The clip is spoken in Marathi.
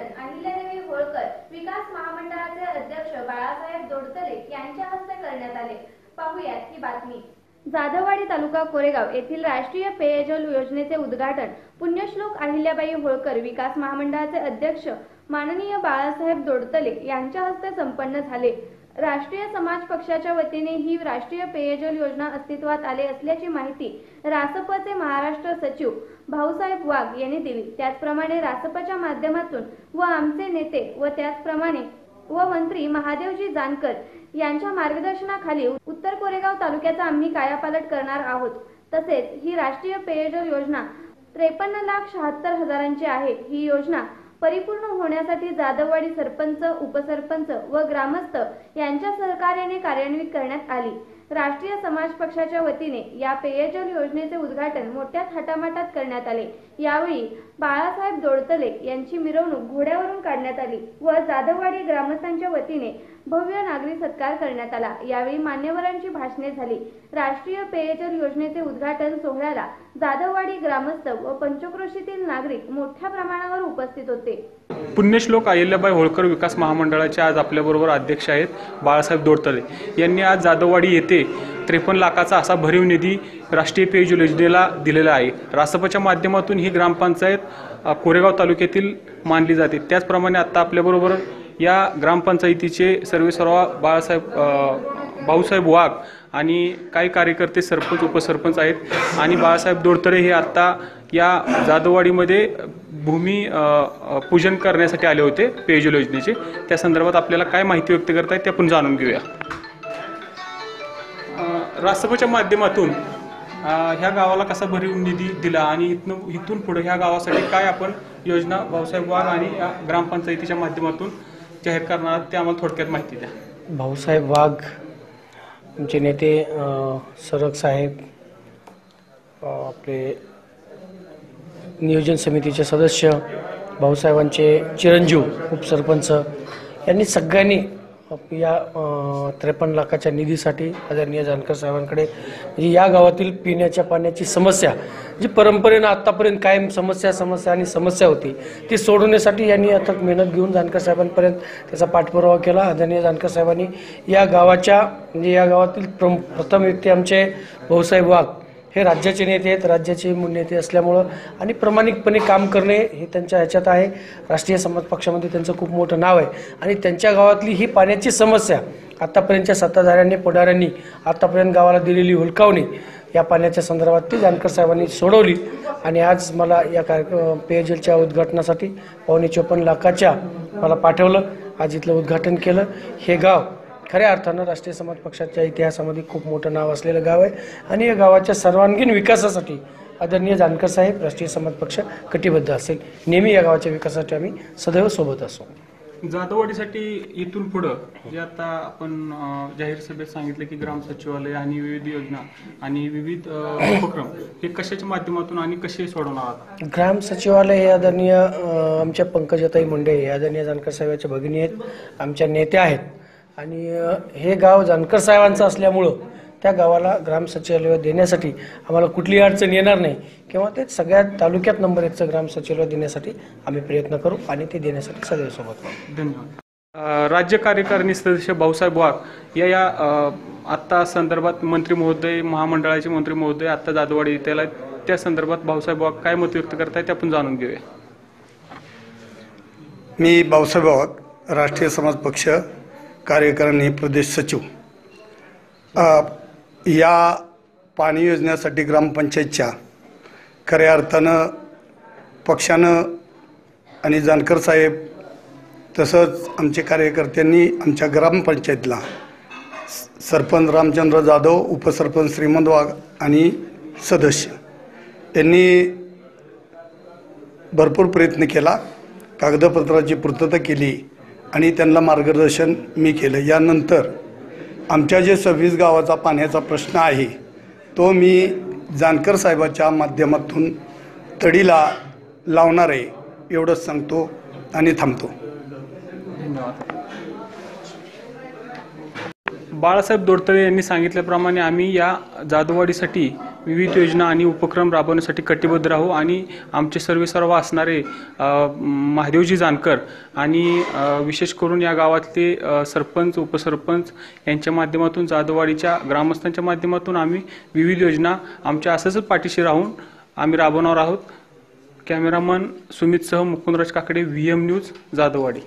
उद्घाटन अहिल्यादेवी होळकर विकास महामंडळाचे अध्यक्ष बाळासाहेब दोडतले यांच्या हस्ते करण्यात आले. पाहुयात ही बातमी. जाधववाडी तालुका कोरेगाव येथील राष्ट्रीय पेयजल योजनेचे उद्घाटन पुण्यश्लोक अहिल्याबाई होळकर विकास महामंडळाचे अध्यक्ष माननीय बाळासाहेब दोडतले यांच्या हस्ते संपन्न झाले. राष्ट्रीय समाज पक्षाच्या वतीने ही राष्ट्रीय पेयजल योजना अस्तित्वात आले असल्याची माहिती रासपचे महाराष्ट्र सचिव भाऊसाहेब वाघ यांनी दिली. त्याचप्रमाणे रासपच्या माध्यमातून व आमचे नेते व त्याचप्रमाणे व मंत्री महादेवजी जानकर यांच्या मार्गदर्शनाखाली उत्तर कोरेगाव तालुक्याचा आम्ही कायापालट करणार आहोत. तसेच ही राष्ट्रीय पेयजल योजना त्रेपन्न लाख शहात्तर हजारांची आहे. ही योजना परिपूर्ण होण्यासाठी जाधववाडी सरपंच उपसरपंच व ग्रामस्थ यांच्या सहकार्याने कार्यान्वित करण्यात आली. राष्ट्रीय समाज पक्षाच्या वतीने या पेयजल योजनेचे उद्घाटन मोठ्या थाटामाटात करण्यात आले. यावेळी बाळासाहेब दोडतले यांची मिरवणूक घोड्यावरून काढण्यात आली व जाधववाडी ग्रामस्थांच्या वतीने भव्य नागरी सत्कार करण्यात आला. यावेळी मान्यवरांची भाषणे झाली. राष्ट्रीय पेयजल योजनेचे उद्घाटन सोहळ्याला जाधववाडी ग्रामस्थ व पंचक्रोशीतील नागरिक मोठ्या प्रमाणावर उपस्थित होते. पुण्यश्लोक अहिल्याबाई होळकर विकास महामंडळाचे आज आपल्याबरोबर अध्यक्ष आहेत बाळासाहेब दोडतले. यांनी आज जाधववाडी येथे त्रेपन्न लाखाचा असा भरीव निधी राष्ट्रीय पेयजल योजनेला दिलेला आहे. रासपच्या माध्यमातून ही ग्रामपंचायत कोरेगाव तालुक्यातील मानली जाते. त्याचप्रमाणे आत्ता आपल्याबरोबर या ग्रामपंचायतीचे सर्वेसर्वा बाळासाहेब भाऊसाहेब वाघ आणि काही कार्यकर्ते सरपंच उपसरपंच आहेत आणि बाळासाहेब दोडतरे हे आत्ता या जाधववाडीमध्ये भूमी पूजन करण्यासाठी आले होते पेयजल योजनेचे. त्या संदर्भात आपल्याला काय माहिती व्यक्त करतायत ते आपण जाणून घेऊया. रासपच्या माध्यमातून ह्या गावाला कसा भरीव निधी दिला आणि इथनं इथून पुढे ह्या गावासाठी काय आपण योजना भाऊसाहेब वाघ आणि या ग्रामपंचायतीच्या माध्यमातून जाहीर करणार आहात ते आम्हाला थोडक्यात माहिती द्या. भाऊसाहेब वाघ आमचे नेते सरक सरग साहेब आपले नियोजन समितीचे सदस्य भाऊसाहेबांचे चिरंजीव उपसरपंच यांनी सगळ्यांनी या त्रेपन्न लाखाच्या निधीसाठी आदरणीय जानकर साहेबांकडे म्हणजे या गावातील पिण्याच्या पाण्याची समस्या जी परंपरेनं आत्तापर्यंत कायम समस्या समस्या आणि समस्या होती ती सोडवण्यासाठी यांनी आता मेहनत घेऊन जानकर साहेबांपर्यंत त्याचा पाठपुरावा केला. आदरणीय जानकर साहेबांनी या गावाच्या म्हणजे या गावातील प्रथम व्यक्ती आमचे भाऊसाहेब वाघ हे राज्याचे नेते आहेत राज्याचे नेते असल्यामुळं आणि प्रामाणिकपणे काम करणे हे त्यांच्या ह्याच्यात आहे. राष्ट्रीय समाज पक्षामध्ये त्यांचं खूप मोठं नाव आहे. आणि त्यांच्या गावातली ही पाण्याची समस्या आत्तापर्यंतच्या सत्ताधाऱ्यांनी पुढाऱ्यांनी आत्तापर्यंत गावाला दिलेली हुलकावणी या पाण्याच्या संदर्भात ती जानकर साहेबांनी सोडवली. आणि आज मला या कार्यक्रम पेयजलच्या उद्घाटनासाठी पावणे चोपन्न लाखाच्या मला पाठवलं. आज इथलं उद्घाटन केलं. हे गाव खऱ्या अर्थानं राष्ट्रीय समाज पक्षाच्या इतिहासामध्ये खूप मोठं नाव असलेलं गाव आहे. आणि या गावाच्या सर्वांगीण विकासासाठी आदरणीय जानकर साहेब राष्ट्रीय समाज पक्ष कटिबद्ध असेल. नेहमी या गावाच्या विकासासाठी आम्ही सदैव सोबत असू. जाधववाडीसाठी इथून पुढं जे आता आपण जाहीर सभेत सांगितलं की ग्राम सचिवालय आणि विविध योजना आणि विविध उपक्रम हे कशाच्या माध्यमातून आणि कसे सोडवणार आहात? ग्राम सचिवालय हे आदरणीय आमच्या पंकजाताई मुंडे हे आदरणीय जानकर साहेबांच्या भगिनी आहेत. आमच्या नेत्या आहेत. आणि हे गाव जानकर साहेबांचं असल्यामुळं त्या गावाला ग्राम सचिवालय देण्यासाठी आम्हाला कुठलीही अडचण येणार नाही. किंवा ते सगळ्यात तालुक्यात नंबर एकचं ग्राम सचिवालय देण्यासाठी आम्ही प्रयत्न करू आणि ते देण्यासाठी सदैव सोबत. धन्यवाद. राज्य कार्यकारिणी सदस्य भाऊसाहेब वाघ या या आत्ता संदर्भात मंत्री महोदय महामंडळाचे मंत्री महोदय आत्ता आले आहेत. त्या संदर्भात भाऊसाहेब वाघ काय मत व्यक्त करतायत ते आपण जाणून घेऊया. मी भाऊसाहेब वाघ राष्ट्रीय समाज पक्ष कार्यकारिणी प्रदेश सचिव. या पाणी योजनेसाठी ग्रामपंचायतच्या खऱ्या अर्थानं पक्षानं आणि जानकर साहेब तसंच आमच्या कार्यकर्त्यांनी आमच्या ग्रामपंचायतीला सरपंच रामचंद्र जाधव उपसरपंच श्रीमंत वाघ आणि सदस्य यांनी भरपूर प्रयत्न केला. कागदपत्राची पूर्तता केली. आणि त्यांना मार्गदर्शन मी केलं. यानंतर आमच्या जे सव्वीस गावाचा पाण्याचा प्रश्न आहे तो मी जानकर साहेबाच्या माध्यमातून तडीला लावणार आहे एवढंच सांगतो आणि थांबतो. बाळासाहेब दोडतळे यांनी सांगितल्याप्रमाणे आम्ही या जादूवाडीसाठी विविध योजना आणि उपक्रम राबवण्यासाठी कटिबद्ध राहू आणि आमचे सर्वे सर्व असणारे महादेवजी जानकर आणि विशेष करून या गावातले सरपंच उपसरपंच यांच्या माध्यमातून जाधववाडीच्या ग्रामस्थांच्या माध्यमातून आम्ही विविध योजना आमच्या असंच पाठीशी राहून आम्ही राबवणार आहोत. Cameraman सुमितसह Mukundraj Kakade V M news Jadhavwadi